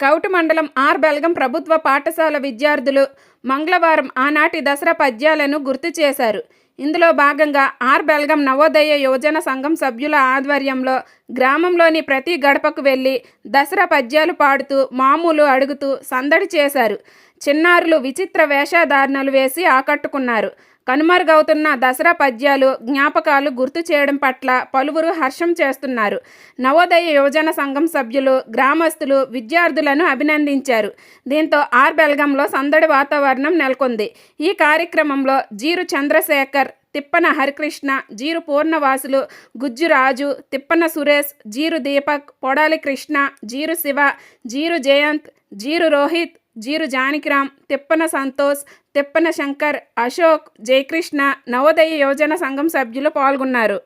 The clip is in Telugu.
కౌటు మండలం ఆర్ బెల్గం ప్రభుత్వ పాఠశాల విద్యార్థులు మంగళవారం ఆనాటి దసరా పద్యాలను గుర్తు చేశారు. ఇందులో భాగంగా ఆర్ బెల్గం నవోదయ యువజన సంఘం సభ్యుల ఆధ్వర్యంలో గ్రామంలోని ప్రతి గడపకు వెళ్ళి దసరా పద్యాలు పాడుతూ మామూలు అడుగుతూ సందడి చేశారు. చిన్నారులు విచిత్ర వేషధారణలు వేసి ఆకట్టుకున్నారు. కనుమరుగవుతున్న దసరా పద్యాలు జ్ఞాపకాలు గుర్తు చేయడం పట్ల పలువురు హర్షం చేస్తున్నారు. నవోదయ యువజన సంఘం సభ్యులు గ్రామస్తులు విద్యార్థులను అభినందించారు. దీంతో ఆర్ బెల్గంలో సందడి వాతావరణం నెలకొంది. ఈ కార్యక్రమంలో జీరు చంద్రశేఖర్ తిప్పన హరికృష్ణ జీరు పూర్ణవాసులు గుజ్జు రాజు తిప్పన సురేష్ జీరు దీపక్ పొడాలి కృష్ణ జీరు శివ జీరు జయంత్ జీరు రోహిత్ జీరు జానకిరామ్ తిప్పన సంతోష్ తిప్పన శంకర్ అశోక్ జయకృష్ణ నవోదయ యోజన సంఘం సభ్యులు పాల్గొన్నారు.